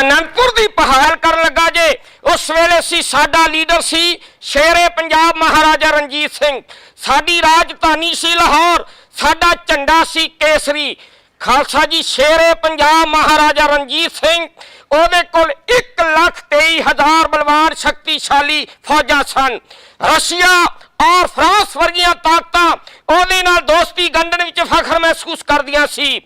ਅਨੰਦਪੁਰ ਦੀ ਪਹਾਲ ਕਰਨ ਲੱਗਾ ਜੇ। ਉਸ ਵੇਲੇ ਸੀ ਸਾਡਾ ਲੀਡਰ ਸੀ ਸ਼ੇਰੇ ਪੰਜਾਬ ਮਹਾਰਾਜਾ ਰਣਜੀਤ ਸਿੰਘ। ਸਾਡੀ ਰਾਜਧਾਨੀ ਸੀ ਲਾਹੌਰ, ਸਾਡਾ ਝੰਡਾ ਸੀ ਕੇਸਰੀ। ਖਾਲਸਾ ਜੀ, ਸ਼ੇਰੇ ਪੰਜਾਬ ਮਹਾਰਾਜਾ ਰਣਜੀਤ ਸਿੰਘ, ਉਹਦੇ ਕੋਲ 1 ਲੱਖ 23 ਹਜ਼ਾਰ ਬਲਵਾਨ ਸ਼ਕਤੀਸ਼ਾਲੀ ਫੌਜਾਂ ਸਨ। ਰਸ਼ੀਆ ਔਰ ਫਰਾਂਸ ਵਰਗੀਆਂ ਤਾਕਤਾਂ ਉਹਦੇ ਨਾਲ ਦੋਸਤੀ ਗੰਢਣ ਵਿੱਚ ਫਖਰ ਮਹਿਸੂਸ ਕਰਦੀਆਂ ਸੀ।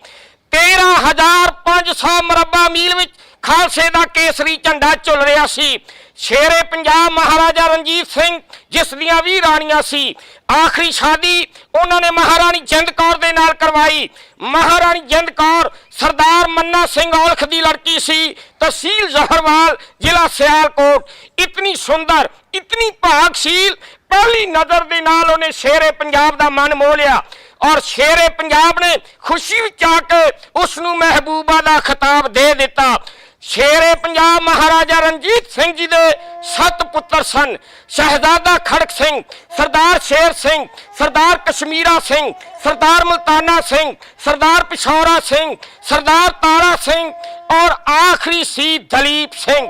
13500 ਮਰਬਾ ਮੀਲ ਵਿੱਚ ਖਾਲਸੇ ਦਾ ਕੇਸਰੀ ਝੰਡਾ ਝੁੱਲ ਰਿਹਾ ਸੀ। ਸ਼ੇਰੇ ਪੰਜਾਬ ਮਹਾਰਾਜਾ ਰਣਜੀਤ ਸਿੰਘ, ਜਿਸ ਦੀਆਂ ਵੀ ਰਾਣੀਆਂ ਸੀ। ਆਖਰੀ ਸ਼ਾਦੀ ਉਹਨਾਂ ਨੇ ਮਹਾਰਾਣੀ ਜਿੰਦ ਕੌਰ ਦੇ ਨਾਲ ਕਰਵਾਈ। ਮਹਾਰਾਣੀ ਜਿੰਦ ਕੌਰ ਸਰਦਾਰ ਮੰਨਾ ਸਿੰਘ ਔਲਖ ਦੀ ਲੜਕੀ ਸੀ। ਤਹਿਸੀਲ ਜ਼ਹਰਵਾਲ, ਜ਼ਿਲ੍ਹਾ ਸਿਆਲਕੋਟ। ਇਤਨੀ ਸੁੰਦਰ, ਇਤਨੀ ਭਾਗਸ਼ੀਲ, ਪਹਿਲੀ ਨਜ਼ਰ ਦੇ ਨਾਲ ਉਹਨੇ ਸ਼ੇਰੇ ਪੰਜਾਬ ਦਾ ਮਨ ਮੋਹ ਲਿਆ। ਔਰ ਸ਼ੇਰੇ ਪੰਜਾਬ ਨੇ ਖੁਸ਼ੀ ਵਿੱਚ ਆ ਕੇ ਉਸ ਨੂੰ ਮਹਿਬੂਬਾ ਦਾ ਖਿਤਾਬ ਦੇ ਦਿੱਤਾ। ਸ਼ੇਰੇ ਪੰਜਾਬ ਮਹਾਰਾਜਾ ਰਣਜੀਤ ਸਿੰਘ ਜੀ ਦੇ ਸੱਤ ਪੁੱਤਰ ਸਨ। ਸ਼ਹਿਜ਼ਾਦਾ ਖੜਕ ਸਿੰਘ, ਸਰਦਾਰ ਸ਼ੇਰ ਸਿੰਘ, ਸਰਦਾਰ ਕਸ਼ਮੀਰਾ ਸਿੰਘ, ਸਰਦਾਰ ਮਲਤਾਨਾ ਸਿੰਘ, ਸਰਦਾਰ ਪਿਸ਼ੌਰਾ ਸਿੰਘ, ਸਰਦਾਰ ਤਾਰਾ ਸਿੰਘ ਔਰ ਆਖਰੀ ਸੀ ਦਲੀਪ ਸਿੰਘ।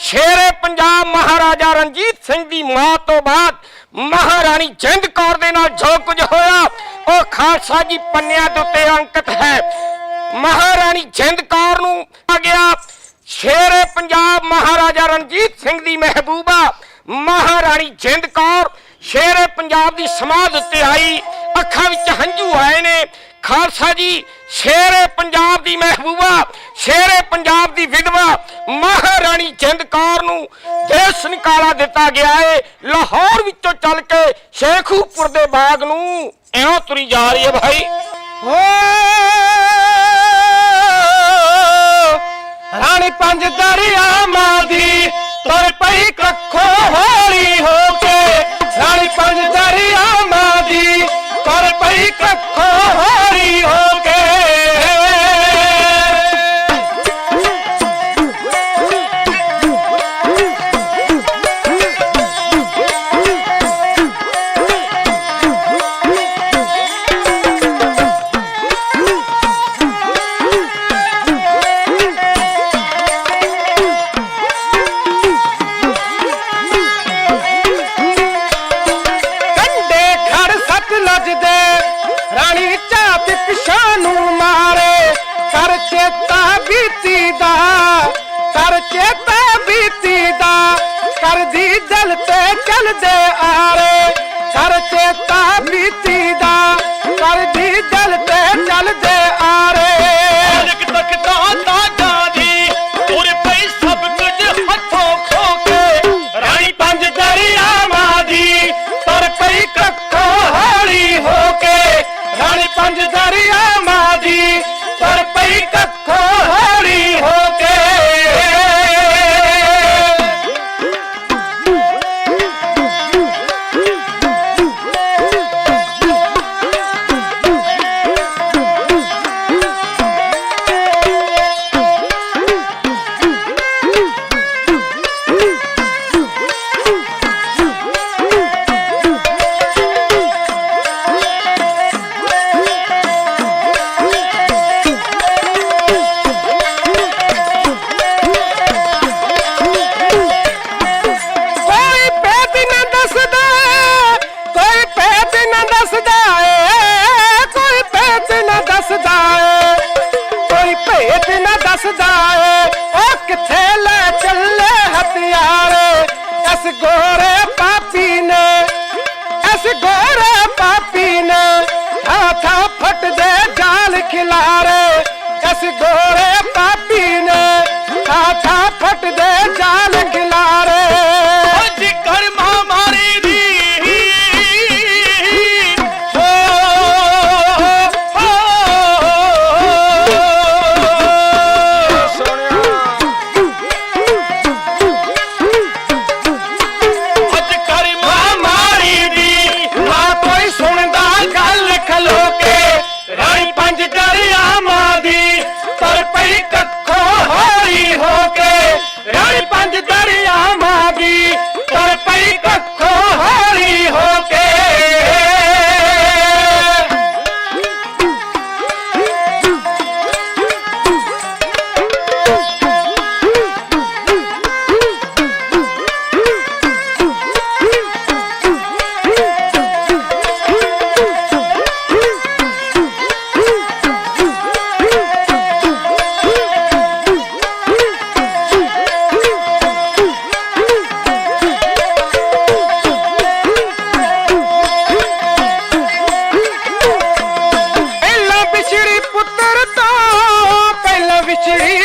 ਸ਼ੇਰੇ ਪੰਜਾਬ ਮਹਾਰਾਜਾ ਰਣਜੀਤ ਸਿੰਘ ਦੀ ਮੌਤ ਤੋਂ ਬਾਅਦ ਮਹਾਰਾਣੀ ਜਿੰਦ ਕੌਰ ਦੇ ਨਾਲ ਜੋ ਕੁਝ ਹੋਇਆ, ਉਹ ਖਾਲਸਾ ਜੀ ਪੰਨਿਆਂ ਦੇ ਉੱਤੇ ਅੰਕਿਤ ਹੈ। ਮਹਾਰਾਣੀ ਜਿੰਦ ਕੌਰ ਨੂੰ ਆ ਗਿਆ। ਸ਼ੇਰੇ ਪੰਜਾਬ ਮਹਾਰਾਜਾ ਰਣਜੀਤ ਸਿੰਘ ਦੀ ਮਹਿਬੂਬਾ, ਮਹਾਰਾਣੀ ਜਿੰਦ ਕੌਰ, ਸ਼ੇਰੇ ਪੰਜਾਬ ਦੀ ਸਮਾਧ ਉੱਤੇ ਆਈ, ਅੱਖਾਂ ਵਿੱਚ ਹੰਝੂ ਆਏ ਨੇ। ਖਾਲਸਾ ਜੀ, ਸ਼ੇਰੇ ਪੰਜਾਬ ਦੀ ਮਹਿਬੂਬਾ, ਸ਼ੇਰੇ ਪੰਜਾਬ ਦੀ ਵਿਧਵਾ, ਮਹਾਰਾਣੀ ਜਿੰਦ ਕੌਰ ਨੂੰ ਦੇਸ਼ ਨਿਕਾਲਾ ਦਿੱਤਾ ਗਿਆ ਏ। ਲਾਹੌਰ ਵਿੱਚੋਂ ਚੱਲ ਕੇ ਸ਼ੇਖੂਪੁਰ ਦੇ ਬਾਗ ਨੂੰ ਐਉਂ ਤੁਰੀ ਜਾ ਰਹੀ ਹੈ ਭਾਈ। ਰਾਣੀ ਪੰਜ ਦਰਿਆਵਾਂ ਦੀ ਤੁਰ ਪਈ ਕੱਖੋਂ ਹੌਲੀ ਹੋ ਕੇ ਰਾਣੀ ਪੰਜ ਦਰਿਆਵਾਂ ਰਾਣੀ ਝਾਤ ਪਿਛਾਂ ਨੂੰ ਮਾਰੇ। ਕਰ ਚੇਤਾ ਬੀਤੀ ਦਾ, ਕਰ ਚੇਤਾ ਬੀਤੀ ਦਾ। ਕਰਦੀ ਦਿਲ ਤੇ ਚਲਦੇ ਆਰੇ। ਕਰ ਚੇਤਾ ਬੀਤੀ ਇਸ ਗੋਰੇ ਪਾਪੀ ਨੇ ਇਸ ਗੋਰੇ ਪਾਪੀ ਨੇ ਹਾਥਾ ਫਟਦੇ ਜਾਲ ਖਿਲਾਰੇ ਇਸ ਗੋਰੇ Shri